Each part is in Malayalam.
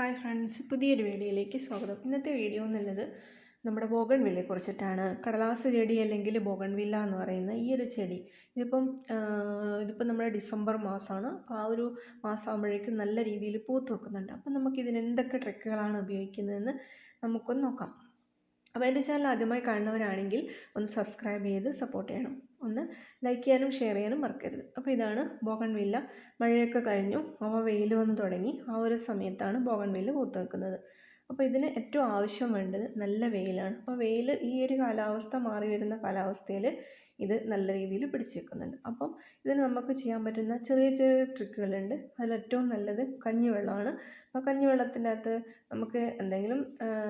ഹായ് ഫ്രണ്ട്സ് പുതിയൊരു വീഡിയോയിലേക്ക് സ്വാഗതം. ഇന്നത്തെ വീഡിയോ എന്നുള്ളത് നമ്മുടെ ബോഗൺ വില്ലയെ കുറിച്ചിട്ടാണ്. കടലാസ് ചെടി അല്ലെങ്കിൽ ബോഗൺ വില്ല എന്ന് പറയുന്ന ഈ ഒരു ചെടി. ഇതിപ്പം ഇതിപ്പം നമ്മുടെ ഡിസംബർ മാസമാണ്. അപ്പോൾ ആ ഒരു മാസമാകുമ്പോഴേക്കും നല്ല രീതിയിൽ പൂത്ത് വെക്കുന്നുണ്ട് അപ്പം നമുക്കിതിന് എന്തൊക്കെ ട്രിക്കുകളാണ് ഉപയോഗിക്കുന്നതെന്ന് നമുക്കൊന്ന് നോക്കാം. അപ്പോൾ എന്റെ ചാനൽ ആദ്യമായി കാണുന്നവരാണെങ്കിൽ ഒന്ന് സബ്സ്ക്രൈബ് ചെയ്ത് സപ്പോർട്ട് ചെയ്യണം. ഒന്ന് ലൈക്ക് ചെയ്യാനും ഷെയർ ചെയ്യാനും മറക്കരുത്. അപ്പോൾ ഇതാണ് ബോഗൺ വില്ല മഴയൊക്കെ കഴിഞ്ഞു. അവ വെയിൽ വന്ന് തുടങ്ങി. ആ ഒരു സമയത്താണ് ബോഗൺ വില്ല പൂത്ത് നിൽക്കുന്നത്. അപ്പോൾ ഇതിന് ഏറ്റവും ആവശ്യം വേണ്ടത് നല്ല വെയിലാണ്. അപ്പോൾ വെയിൽ ഈ ഒരു കാലാവസ്ഥ മാറി വരുന്ന കാലാവസ്ഥയിൽ ഇത് നല്ല രീതിയിൽ പിടിച്ചു വെക്കുന്നുണ്ട് അപ്പം ഇതിന് നമുക്ക് ചെയ്യാൻ പറ്റുന്ന ചെറിയ ചെറിയ ട്രിക്കുകളുണ്ട്. അതിലേറ്റവും നല്ലത് കഞ്ഞിവെള്ളമാണ്. അപ്പോൾ കഞ്ഞിവെള്ളത്തിന്റെ അകത്ത് നമുക്ക് എന്തെങ്കിലും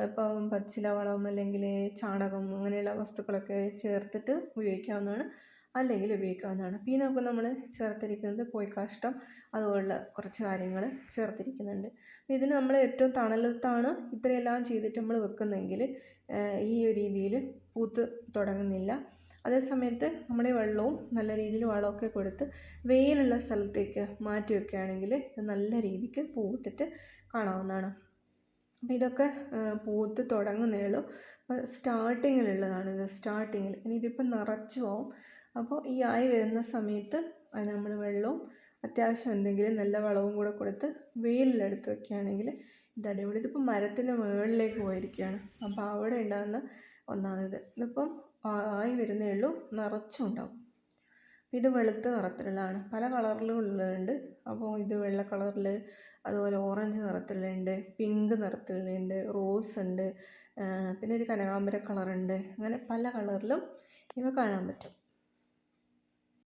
ഇപ്പം പച്ചില വളം അല്ലെങ്കിൽ ചാണകം അങ്ങനെയുള്ള വസ്തുക്കളൊക്കെ ചേർത്തിട്ട് ഉപയോഗിക്കാവുന്നതാണ്. അല്ലെങ്കിൽ ഉപയോഗിക്കാവുന്നതാണ്. അപ്പോൾ ഈ നമുക്ക് നമ്മൾ ചേർത്തിരിക്കുന്നത് കോഴിക്കാഷ്ടം അതുപോലുള്ള കുറച്ച് കാര്യങ്ങൾ ചേർത്തിരിക്കുന്നുണ്ട്. അപ്പോൾ ഇതിന് നമ്മൾ ഏറ്റവും തണലത്താണ് ഇത്രയെല്ലാം ചെയ്തിട്ട് നമ്മൾ വെക്കുന്നെങ്കിൽ ഈ ഒരു രീതിയിൽ പൂത്ത് തുടങ്ങുന്നില്ല. അതേ സമയത്ത് നമ്മൾ വെള്ളവും നല്ല രീതിയിൽ വളമൊക്കെ കൊടുത്ത് വെയിലുള്ള സ്ഥലത്തേക്ക് മാറ്റി വെക്കുകയാണെങ്കിൽ നല്ല രീതിക്ക് പൂവിട്ടിട്ട് കാണാവുന്നതാണ്. അപ്പോൾ ഇതൊക്കെ പൂത്ത് തുടങ്ങുന്നേ ഉള്ളൂ അപ്പോൾ സ്റ്റാർട്ടിങ്ങിലുള്ളതാണ് ഇത് സ്റ്റാർട്ടിങ്ങിൽ. ഇനി ഇതിപ്പോൾ നിറച്ചു പോവും. അപ്പോൾ ഈ ആയി വരുന്ന സമയത്ത് നമ്മൾ വെള്ളവും അത്യാവശ്യം എന്തെങ്കിലും നല്ല വളവും കൂടെ കൊടുത്ത് വെയിലിലെടുത്ത് വെക്കുകയാണെങ്കിൽ ഇത് അടിപൊളി. ഇതിപ്പോൾ മരത്തിന്റെ മുകളിലേക്ക് പോയിരിക്കുകയാണ്. അപ്പോൾ അവിടെ ഉണ്ടാകുന്ന ഒന്നാമത് ഇതിപ്പം ആയി വരുന്നേ ഉള്ളൂ നിറച്ചും ഉണ്ടാവും. ഇത് വെളുത്ത നിറത്തിലുള്ളതാണ്. പല കളറിലുള്ളതുണ്ട് അപ്പോൾ ഇത് വെള്ള കളറിൽ അതുപോലെ ഓറഞ്ച് നിറത്തിലുണ്ട് പിങ്ക് നിറത്തിലുണ്ട് റോസ് ഉണ്ട് പിന്നെ ഒരു കനകാമ്പര കളറുണ്ട്. അങ്ങനെ പല കളറിലും ഇവ കാണാൻ പറ്റും.